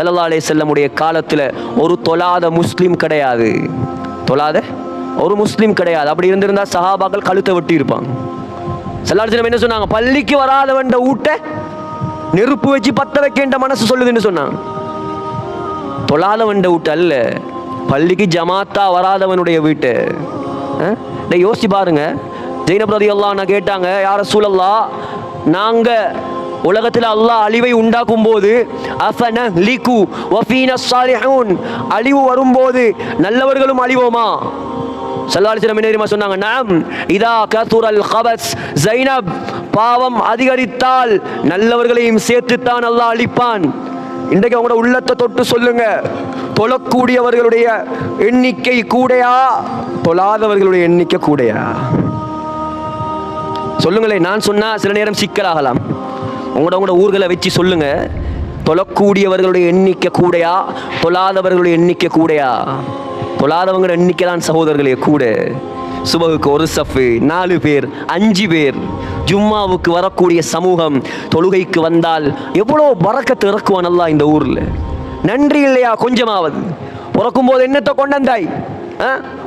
சல்லா அலே செல்லமுடைய காலத்தில் ஒரு தொழாத முஸ்லீம் கிடையாது. தொழாத? ஒரு முஸ்லீம் கிடையாது. அப்படி இருந்திருந்தா சஹாபாக்கள் கழுத்தை வெட்டி இருப்பாங்க. செல்லாடிசனம் என்ன சொன்னாங்க? பள்ளிக்கு வராதவன் ஊட்ட நெருப்பு வச்சு பத்த வைக்கின்ற மனசு சொல்லுதுன்னு சொன்னாங்க. தொழாதவன் வீட்டு அல்ல. பள்ளிக்கு ஜமாத்தா வராதவனுடைய வீட்டு. அஹ்? யோசிச்சு பாருங்க. ஜெயினபிரதி எல்லாம் நான் கேட்டாங்க யார சூழல்லா நாங்க உலகத்தில் அல்லாஹ் அழிவை உண்டாக்கும் போது வஃபீன அழிவு வரும்போது நல்லவர்களும் அழிவோமா? சல்லாலிசிரம் என்ன சொன்னாங்க? நாம் இதா கசுரல் கபஸ் ஜைனப் பாவம் அதிகரித்தால் நல்லவர்களையும் சேர்த்துத்தான் அல்லாஹ் அழிப்பான். இன்றைக்கு அவங்களோட உள்ளத்தை தொட்டு சொல்லுங்க. தொழக்கூடியவர்களுடைய எண்ணிக்கை கூடையா? தொழாதவர்களுடைய எண்ணிக்கை கூடையா? சொல்லுங்களேன் நான் சொன்னா சில நேரம் சிக்கலாகலாம். உங்களோட உங்களோட ஊர்களை வச்சு சொல்லுங்க. தொழக்கூடியவர்களுடைய எண்ணிக்கை கூடையா? தொழாதவர்களுடைய எண்ணிக்கை கூடையா? தொழாதவங்களோட எண்ணிக்கை தான் சகோதரர்களே கூட. சுபகுக்கு ஒரு சஃபு நாலு பேர் அஞ்சு பேர். ஜும்மாவுக்கு வரக்கூடிய சமூகம் தொழுகைக்கு வந்தால் எவ்வளோ பறக்கத்து இறக்குவான் நல்லா இந்த ஊரில். நன்றி இல்லையா கொஞ்சமாவது? பிறக்கும் போது என்னத்தை கொண்டந்தாய்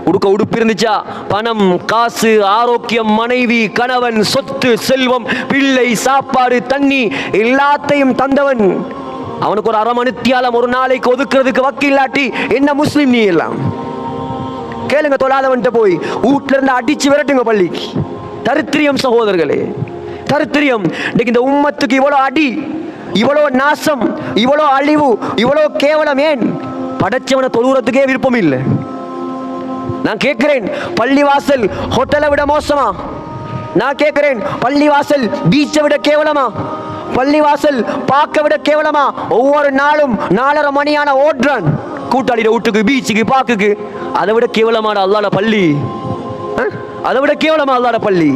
உடுக்க உடுப்பு இருந்துச்சா? பணம் காசு ஆரோக்கியம் மனைவி கணவன் சொத்து செல்வம் பிள்ளை சாப்பாடு தண்ணி எல்லாத்தையும் தந்தவன். அவனுக்கு ஒரு அரை மணித்தியாலம் ஒரு நாளைக்கு ஒதுக்குறதுக்கு வக்கு இல்லாட்டி என்ன முஸ்லீம் நீ எல்லாம்? கேளுங்க தொழாதவன்ட்ட போய். வீட்டுல இருந்து அடிச்சு விரட்டுங்க பள்ளிக்கு. தரித்திரியம் சகோதரர்களே. தரித்திரியம். இன்னைக்கு இந்த உம்மத்துக்கு இவ்வளோ அடி இவ்வளோ நாசம் இவ்வளோ அழிவு இவ்வளோ கேவலம் ஏன்? படைச்சவனை தொழுகிறதுக்கே விருப்பம் இல்லை. நான் கேட்கிறேன் பள்ளிவாசல் ஹோட்டலை விட மோசமா? நான் கேட்கிறேன் பள்ளிவாசல் பீச்சை விட கேவலமா? பள்ளிவாசல் பார்க்க விட கேவலமா? ஒவ்வொரு நாளும் நாலரை மணியான ஓடுறான் கூட்டாளிட வீட்டுக்கு பீச்சுக்கு பார்க்குக்கு அதை விட கேவலமான அல்லாட பள்ளி. அதை விட கேவலமா அல்லாட பள்ளி.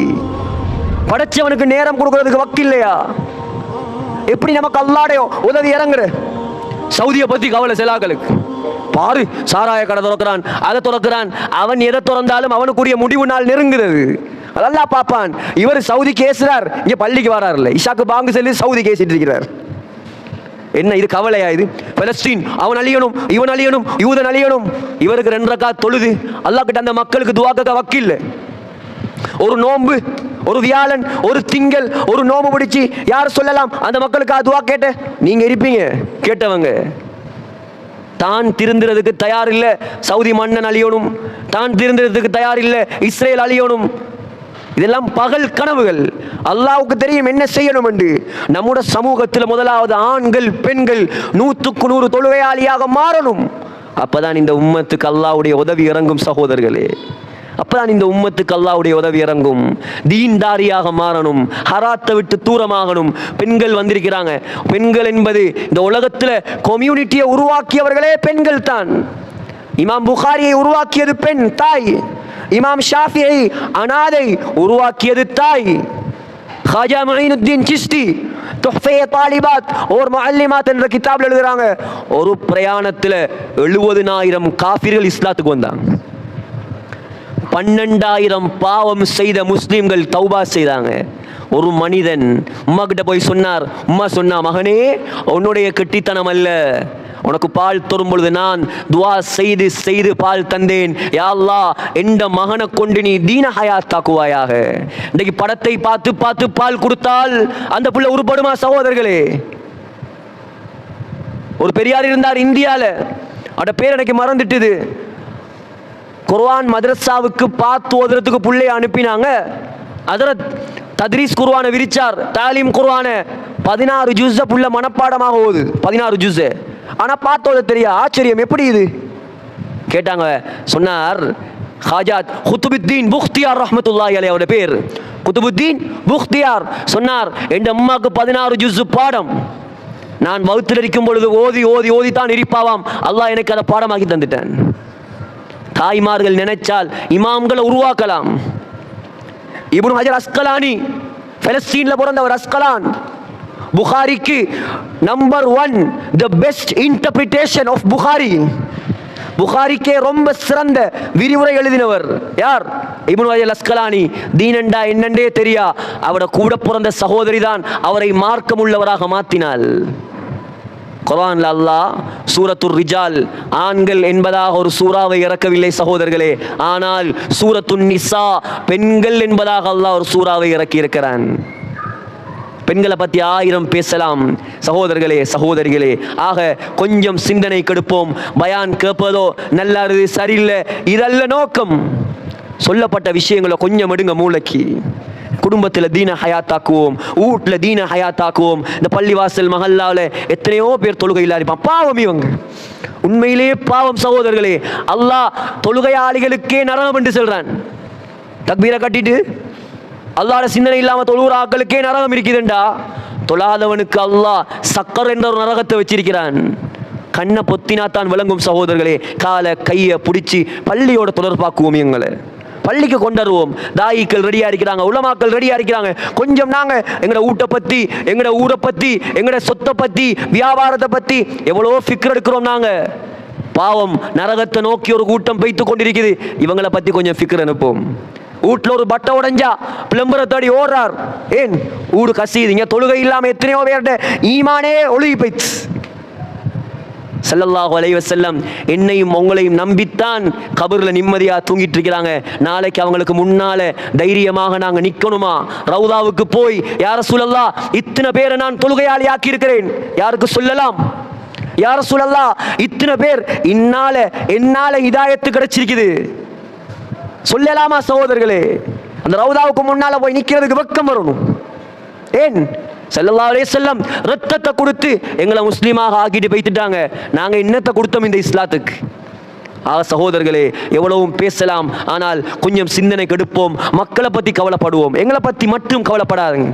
படைச்சவனுக்கு நேரம் கொடுக்கறதுக்கு வக்கு இல்லையா எப்படி நமக்கு அல்லாடையோ உதவி இறங்குற சவுதியை பத்தி கவலை செலாக்களுக்கு பாரு சாராய கடை திறக்கிறான் அதை திறக்கிறான். அவன் எதை திறந்தாலும் அவனுக்குரிய முடிவு நாள் நெருங்குறது நல்லா பார்ப்பான். இவர் சவுதி கேசுறார். இங்க பள்ளிக்கு வராருல்ல. இஷாக்கு பாங்கு சொல்லி சவுதி கேசிட்டு இருக்கிறார். என்ன இது கவலையா இது? பலஸ்தீன் அவன் அழியணும் இவன் அழியணும் யூதன் அழியணும். இவருக்கு ரெண்டரைக்கா தொழுது. அல்லாஹ் கிட்ட அந்த மக்களுக்கு துவாக்க வக்கில்ல. ஒரு நோன்பு ஒரு வியாழன் ஒரு திங்கள் ஒரு நோம்பு பிடிச்சி யார் சொல்லலாம்? அந்த மக்களுக்கு அதுவா கேட்ட நீங்க இருப்பீங்க கேட்டவங்க. தான் திருந்துறதுக்கு தயார் இல்லை சவுதி மன்னன் அழியணும். தான் திருந்துறதுக்கு தயார் இல்லை இஸ்ரேல் அழியணும். இதெல்லாம் பகல் கனவுகள். அல்லாவுக்கு தெரியும் என்ன செய்யணும் என்று. நம்முடைய சமூகத்தில் முதலாவது ஆண்கள் பெண்கள் நூற்றுக்கு நூறு தொழுகையாளியாக மாறணும். அப்பதான் இந்த உம்மத்துக்கு அல்லாவுடைய உதவி இறங்கும் சகோதரர்களே. அப்பதான் இந்த உம்மத்துக்கு அல்லாவுடைய உதவி இறங்கும். தீன்தாரியாக மாறணும். ஹராத்தை விட்டு தூரமாகணும். பெண்கள் வந்திருக்கிறாங்க. பெண்கள் என்பது இந்த உலகத்தில் கம்யூனிட்டியை உருவாக்கியவர்களே பெண்கள் தான். இமாம் புகாரியை உருவாக்கியது பெண் தாய். இமாம் ஷாஃபியை அனாதை உருவாக்கியது தாய். ஹாஜா மொயினுத்தீன் சிஸ்தி தொஃபே தாலிபாத் ஓர் முஅல்லிமாத் என்ற கிதாபில் எழுதுறாங்க. ஒரு பிரயாணத்தில் எழுபதுனாயிரம் காஃபிர்கள் இஸ்லாத்துக்கு வந்தாங்க. பன்னெண்டாயிரம் பாவம் செய்த முஸ்லீம்கள் தௌபா செய்தாங்க. ஒரு மனிதன் உம்மா கிட்ட போய் சொன்னார் உம்மா சொன்னா மகனே உன்னுடைய கெட்டித்தனம் அல்ல. உனக்கு பால் தரும் பொழுது நான் துவா செய்து செய்து பால் தந்தேன். யாழ்லா எந்த மகனை கொண்டு நீ தீன ஹயாத்தாக்குவாயாக. இன்றைக்கு படத்தை பார்த்து பார்த்து பால் கொடுத்தால் அந்த பிள்ளை உருப்படுமா சகோதரர்களே? ஒரு பெரியார் இருந்தார் இந்தியாவில் அட பேர் எனக்கு மறந்துட்டுது. குர்வான் மதரசாவுக்கு பார்த்து ஓதுறதுக்கு பிள்ளைய அனுப்பினாங்க. அதரத் தத்ரீஸ் குர்வானை விரிச்சார். தாலீம் குர்வானை பதினாறு ஜூஸ புள்ள மனப்பாடமாக ஓது. பதினாறு ஜூஸு. ஆனால் பார்த்து தெரியா? ஆச்சரியம். எப்படி இது? கேட்டாங்க. சொன்னார் ஹாஜாத் குத்துபுத்தீன் புக்தியார் ரஹமத்துல்லாஹி அலி அவருடைய பேர். குத்துபுத்தீன் புக்தியார் சொன்னார் என் அம்மாவுக்கு பதினாறு ஜூஸு பாடம். நான் வகுத்தில் இருக்கும் பொழுது ஓதி ஓதி ஓதி தான் இருப்பாவாம். அல்லாஹ் எனக்கு அதை பாடமாக்கி தந்துட்டேன். தாய்மார்கள் நினைச்சால் இமாம்களை உருவாக்கலாம். இப்னு ஹஜர் அஸ்கலானி பலஸ்தீன்ல பிறந்தவர் அஸ்கலான். புகாரிக்கு number one the best interpretation of Bukhari. புகாரிக்கே ரொம்ப சிறந்த விரிவுரை எழுதினவர் யார்? இபுன் வயல் அஸ்கலானி. தீனண்டா என்னண்டே தெரியா? அவட கூட பிறந்த சகோதரி தான் அவரை மார்க்கமுள்ளவராக மாற்றினாள் குரான்ல அல்லாஹ் சூரத்துர் ரிஜால் ஆண்கள் என்பதாக ஒரு சூறாவை இறக்கவில்லை சகோதரர்களே. ஆனால் சூரத்துன் நிசா பெண்கள் என்பதாக அல்லாஹ் ஒரு சூறாவை இறக்கி இருக்கிறான் பெண்களை பற்றி ஆயிரம் பேசலாம். சகோதரர்களே சகோதரிகளே ஆக கொஞ்சம் சிந்தனை கெடுப்போம். பயான் கேட்பதோ நல்லா இருக்குது சரியில்லை இதல்ல நோக்கம். சொல்லப்பட்ட விஷயங்களை கொஞ்சம் எடுங்க மூளைக்கு. குடும்பத்தில் தீன ஹயாத்தாக்குவோம் வீட்டில் தீன ஹயாத்தாக்குவோம். இந்த பள்ளிவாசல் மஹல்லாவில் எத்தனையோ பேர் தொழுகை இல்லாதிப்பான் பாவம் இவங்க. உண்மையிலே பாவம் சகோதரர்களே அல்லாஹ் தொழுகையாளிகளுக்கே நரகம் என்று சொல்கிறான் தக்பீரை கட்டிட்டு அல்லாட சிந்தனை இல்லாமல் தொழுகிற ஆக்களுக்கே நரகம் இருக்குதுண்டா. தொழாதவனுக்கு அல்லாஹ் சக்கர் என்ற ஒரு நரகத்தை வச்சிருக்கிறான். கண்ணை பொத்தினா தான் விளங்கும் சகோதரர்களே காலை கையை பிடிச்சி பள்ளியோட தொடர்பாக்குவோம் எங்களை பள்ளிக்கு கொண்டு வருவோம் தாயிக்கள் ரெடியாக இருக்கிறாங்க உலமாக்கள் ரெடியாக இருக்கிறாங்க. கொஞ்சம் நாங்கள் எங்களை ஊட்டை பற்றி எங்களை ஊரை பற்றி எங்களோட சொத்தை பற்றி வியாபாரத்தை பற்றி எவ்வளோ ஃபிக்ர் எடுக்கிறோம் நாங்கள் பாவம் நரகத்தை நோக்கி ஒரு கூட்டம் பெய்த்து கொண்டிருக்குது. இவங்களை பற்றி கொஞ்சம் ஃபிக்ர் அனுப்புவோம். வீட்டில் ஒரு பட்டை உடைஞ்சா பிளம்பரை தேடி ஓடுறார். ஏன்? ஊடு கசியுதுங்க தொழுகை இல்லாமல் எத்தனையோ பேர்கிட்ட ஈமானே ஒழுகி போயிடுச்சு. ஸல்லல்லாஹு அலைஹி செல்லம் என்னையும் உங்களையும் நம்பித்தான் கபரில் நிம்மதியாக தூங்கிட்டு இருக்கிறாங்க நாளைக்கு அவங்களுக்கு முன்னால தைரியமாக நாங்கள் நிற்கணுமா ரவுதாவுக்கு போய் யார சூழல்லா இத்தனை பேரை நான் தொழுகையாளி ஆக்கி இருக்கிறேன் யாருக்கு சொல்லலாம்? யார சூழல்லா இத்தனை பேர் இன்னால என்னால இதாயத்து கிடைச்சிருக்குது. சொல்லலாமா சகோதரர்களே? அந்த ரவுதாவுக்கு முன்னால போய் நிக்கிறதுக்கு வெக்கம் வரணும். ஏன்? செல்லல்லா அலே செல்லம் ரத்தத்தை கொடுத்து எங்களை முஸ்லீமாக ஆக்கிட்டு போய்த்துட்டாங்க. நாங்கள் இன்னத்தை கொடுத்தோம் இந்த இஸ்லாத்துக்கு. ஆக சகோதரர்களே எவ்வளவும் பேசலாம் ஆனால் கொஞ்சம் சிந்தனை கெடுப்போம் மக்களை பற்றி கவலைப்படுவோம். எங்களை பற்றி மட்டும் கவலைப்படாதுங்க.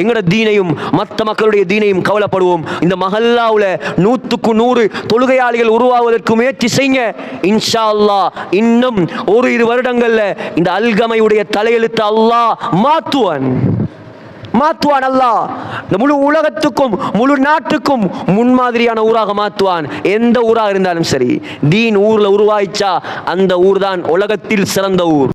எங்களோட தீனையும் மற்ற மக்களுடைய தீனையும் கவலைப்படுவோம். இந்த மஹல்லாவில் நூற்றுக்கு நூறு தொழுகையாளிகள் உருவாவதற்கு முயற்சி செய்ய இன்ஷா அல்லாஹ் இன்னும் ஒரு இரு வருடங்களில் இந்த அல்கமையுடைய தலையெழுத்து அல்லாஹ் மாத்துவான். மாற்றுவான் அல்லாஹ். இந்த முழு உலகத்துக்கும் முழு நாட்டுக்கும் முன்மாதிரியான ஊராக மாற்றுவான் எந்த ஊராக இருந்தாலும் சரி தீன் ஊரில் உருவாயிச்சா அந்த ஊர் தான் உலகத்தில் சிறந்த ஊர்.